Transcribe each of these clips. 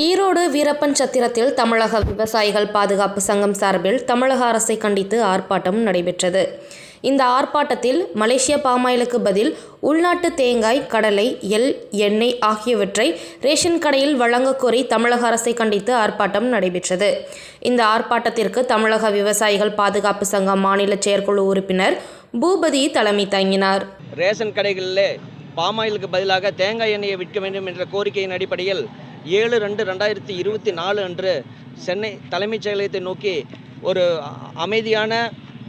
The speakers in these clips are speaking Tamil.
ஈரோடு வீரப்பன் சத்திரத்தில் தமிழக விவசாயிகள் பாதுகாப்பு சங்கம் சார்பில் தமிழக அரசை கண்டித்து ஆர்ப்பாட்டம் நடைபெற்றது. இந்த ஆர்ப்பாட்டத்தில் மலேசிய பாமாயிலுக்கு பதில் உள்நாட்டு தேங்காய் கடலை எல் எண்ணெய் ஆகியவற்றை ரேஷன் கடையில் வழங்கக் கோரி தமிழக அரசை கண்டித்து ஆர்ப்பாட்டம் நடைபெற்றது. இந்த ஆர்ப்பாட்டத்திற்கு தமிழக விவசாயிகள் பாதுகாப்பு சங்கம் மாநில செயற்குழு உறுப்பினர் பூபதி தலைமை தாங்கினார். ரேஷன் கடைகளிலே பாமாயிலுக்கு பதிலாக தேங்காய் எண்ணெயை விற்க வேண்டும் என்ற கோரிக்கையின் அடிப்படையில் ஏழு ரெண்டு ரெண்டாயிரத்தி இருபத்தி நாலு அன்று சென்னை தலைமைச் செயலகத்தை நோக்கி ஒரு அமைதியான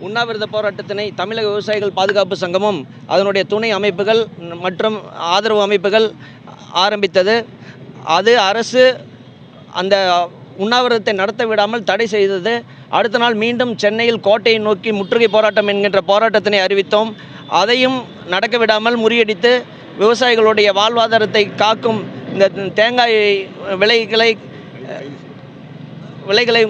உண்ணாவிரத போராட்டத்தினை தமிழக விவசாயிகள் பாதுகாப்பு சங்கமும் அதனுடைய துணை அமைப்புகள் மற்றும் ஆதரவு அமைப்புகள் ஆரம்பித்தது. அது அரசு அந்த உண்ணாவிரதத்தை நடத்த விடாமல் தடை செய்தது. அடுத்த நாள் மீண்டும் சென்னையில் கோட்டையை நோக்கி முற்றுகை போராட்டம் என்கின்ற போராட்டத்தினை அறிவித்தோம். அதையும் நடக்க விடாமல் முறியடித்து விவசாயிகளுடைய வாழ்வாதாரத்தை காக்கும் இந்த தேங்காய் விலைகளை விலைகளை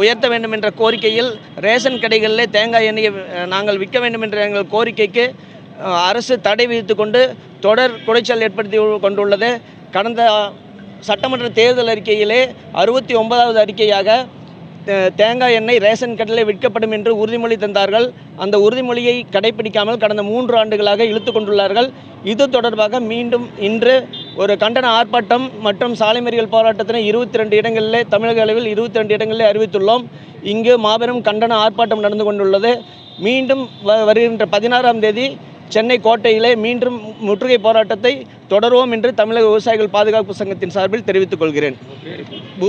உயர்த்த வேண்டும் என்ற கோரிக்கையில் ரேஷன் கடைகளிலே தேங்காய் எண்ணெயை நாங்கள் விற்க வேண்டும் என்ற எங்கள் கோரிக்கைக்கு அரசு தடை விதித்து கொண்டு தொடர் குடைச்சல் ஏற்படுத்தி கொண்டுள்ளது. கடந்த சட்டமன்ற தேர்தல் அறிக்கையிலே அறுபத்தி ஒன்பதாவது அறிக்கையாக தேங்காய் எண்ணெய் ரேஷன் கடையில் விற்கப்படும் என்று உறுதிமொழி தந்தார்கள். அந்த உறுதிமொழியை கடைபிடிக்காமல் கடந்த மூன்று ஆண்டுகளாக இழுத்து கொண்டுள்ளார்கள். இது தொடர்பாக மீண்டும் இன்று ஒரு கண்டன ஆர்ப்பாட்டம் மற்றும் சாலை மறியல் போராட்டத்தினை இருபத்தி ரெண்டு இடங்களிலே தமிழக அளவில் இருபத்தி ரெண்டு இடங்களிலே அறிவித்துள்ளோம். இங்கு மாபெரும் கண்டன ஆர்ப்பாட்டம் நடந்து கொண்டுள்ளது. மீண்டும் வ- வருகின்ற பதினாறாம் தேதி சென்னை கோட்டையிலே மீண்டும் முற்றுகை போராட்டத்தை தொடருவோம் என்று தமிழக விவசாயிகள் பாதுகாப்பு சங்கத்தின் சார்பில் தெரிவித்துக் கொள்கிறேன்.